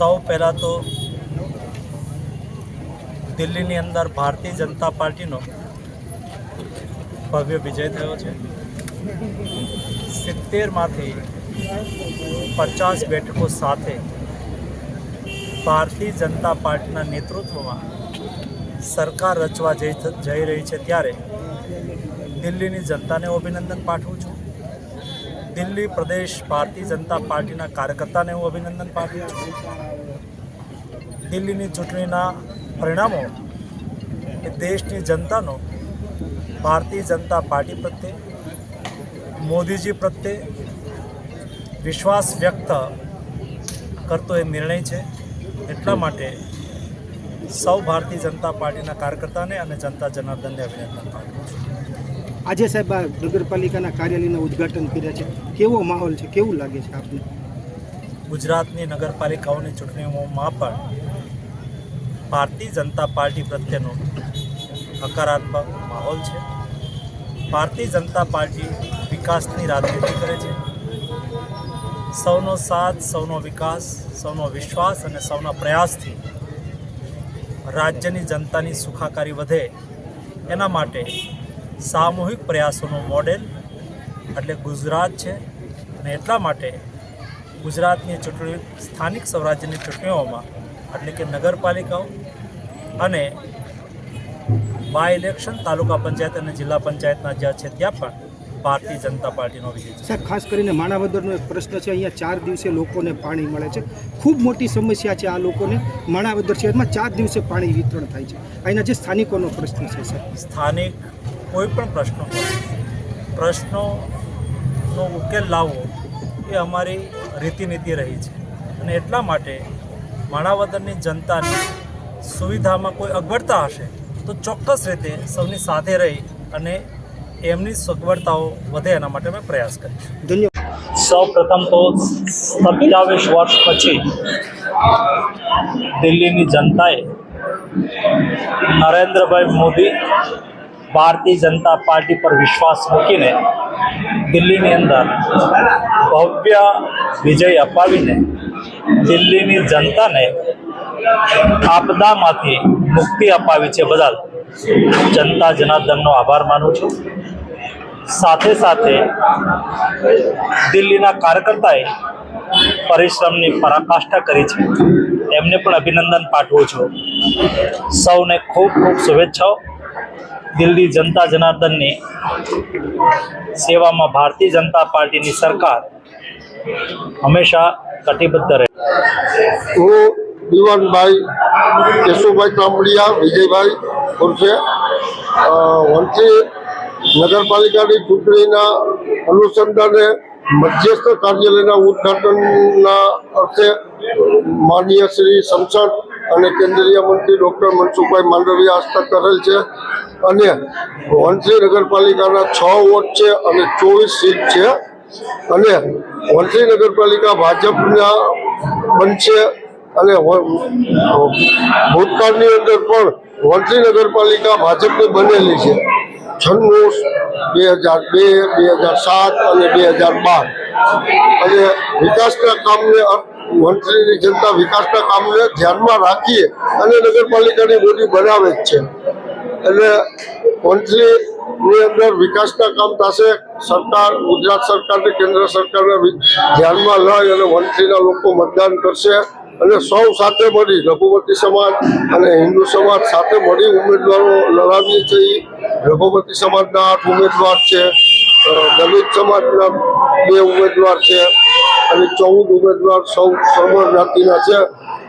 સૌ પહેલાં તો દિલ્હીની અંદર ભારતીય જનતા પાર્ટીનો ભવ્ય વિજય થયો છે. સિત્તેરમાંથી પચાસ બેઠકો સાથે ભારતીય જનતા પાર્ટીના નેતૃત્વમાં સરકાર રચવા જઈ રહી છે ત્યારે દિલ્હીની જનતાને અભિનંદન પાઠવું છું. દિલ્હી પ્રદેશ ભારતીય જનતા પાર્ટીના કાર્યકર્તાને હું અભિનંદન પાઠવું છું. દિલ્હીની ચૂંટણીના પરિણામો એ દેશની જનતાનો, ભારતીય જનતા પાર્ટી પ્રત્યે, મોદીજી પ્રત્યે વિશ્વાસ વ્યક્ત કરતો એ નિર્ણય છે. એટલા માટે સૌ ભારતીય જનતા પાર્ટીના કાર્યકર્તાને અને જનતા જનાર્દનને અભિનંદન પાઠવું છું. આજે સાહેબ આ નગરપાલિકાના કાર્યાલયના ઉદ્ઘાટન કર્યા છે. કેવો માહોલ છે? કેવું લાગે છે આપને? ગુજરાતની નગરપાલિકાઓની ચૂંટણીઓમાં પણ ભારતીય જનતા પાર્ટી પ્રત્યેનો હકારાત્મક માહોલ છે. ભારતીય જનતા પાર્ટી વિકાસની રાજનીતિ કરે છે. સૌનો સાથ, સૌનો વિકાસ, સૌનો વિશ્વાસ અને સૌના પ્રયાસથી રાજ્યની જનતાની સુખાકારી વધે એના માટે સામૂહિક પ્રયાસોનું મોડેલ એટલે ગુજરાત છે અને એટલા માટે ગુજરાતની ચૂંટણી સ્થાનિક સ્વરાજ્યની ચૂંટણીઓમાં એટલે કે નગરપાલિકાઓ અને બાય ઇલેક્શન તાલુકા પંચાયત અને જિલ્લા પંચાયતના જ્યાં છે ત્યાં પણ ભારતીય જનતા પાર્ટીનો વિજય છે. સાહેબ ખાસ કરીને માણાવદરનો એક પ્રશ્ન છે અહીંયા ચાર દિવસે લોકોને પાણી મળે છે. ખૂબ મોટી સમસ્યા છે આ લોકોને. માણાવદર શહેરમાં ચાર દિવસે પાણી વિતરણ થાય છે. અહીંના જે સ્થાનિકોનો પ્રશ્ન છે સાહેબ. સ્થાનિક કોઈ પણ પ્રશ્નો પ્રશ્નોનો ઉકેલ લાવવો એ અમારી રીતિનીતિ રહી છે. અને એટલા માટે માણાવદરની જનતાની સુવિધામાં કોઈ અગવડતા હશે તો ચોક્કસ રીતે સૌની સાથે રહી અને એમની સગવડતાઓ વધે એના માટે અમે પ્રયાસ કરીશું. ધન્યવાદ. સૌ પ્રથમ તો સત્યાવીસ વર્ષ પછી દિલ્હીની જનતાએ નરેન્દ્રભાઈ મોદી ભારતીય જનતા પાર્ટી પર વિશ્વાસ મૂકીને દિલ્હીની અંદર ભવ્ય વિજય અપાવીને દિલ્હીની જનતાને આપદામાંથી મુક્તિ અપાવી છે બદલ જનતા જનાર્દનનો આભાર માનું છું. સાથે સાથે દિલ્હીના કાર્યકર્તાએ પરિશ્રમની પરાકાષ્ઠા કરી છે. એમને પણ અભિનંદન પાઠવું છું. સૌને ખૂબ ખૂબ શુભેચ્છાઓ. દિલ્હી જનતા જનાર્દનની સેવામાં ભારતીય જનતા પાર્ટીની સરકાર હંમેશા કટિબદ્ધ રહે. હું દીવાનભાઈ કેશુભાઈ કામડિયા વિજયભાઈ ઉર્ફે અ, નગરપાલિકાની ચૂંટણીના અનુસંધાને મધ્યસ્થ કાર્યાલયના ઉદ્ઘાટનના અર્થે માનનીય શ્રી સંસદ અને કેન્દ્રીય મંત્રી ડૉક્ટર મનસુખભાઈ માંડવિયા હસ્તક કરેલ છે. અને વંથલી નગરપાલિકાના છ વોટ છે અને ચોવીસ સીટ છે. અને વંથલી નગરપાલિકા ભાજપના બનશે અને ભૂતકાળની અંદર પણ વંથલી નગરપાલિકા ભાજપની બનેલી છે. છન્નું બે હજાર બે બે હજાર સાત અને બે હજાર બાર. અને વિકાસના કામને વંથલીની જનતા વિકાસના કામને ધ્યાનમાં રાખીએ અને નગરપાલિકાની બોડી બનાવે જ છે. એટલે વંથલીની અંદર વિકાસના કામ થશે, સરકાર, ગુજરાત સરકાર અને કેન્દ્ર સરકારને ધ્યાનમાં લઈ અને વંથલીના લોકો મતદાન કરશે. અને સૌ સાથે મળી, રઘુપતિ સમાજ અને હિન્દુ સમાજ સાથે મળી ઉમેદવારો લડાવીએ છીએ. રઘુપતિ સમાજના આઠ ઉમેદવાર છે દલિત સમાજના બે ઉમેદવાર છે અને ચૌદ ઉમેદવાર સૌ સર્વ જ્ઞાતિના છે.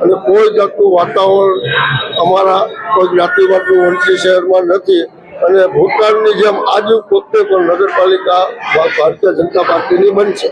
અને કોઈ જાતનું વાતાવરણ અમારા કોઈ જ્ઞાતિવાદનું વંશી શહેરમાં નથી. અને ભૂતકાળની જેમ આજે પોતે પણ નગરપાલિકા ભારતીય જનતા પાર્ટીની બનશે.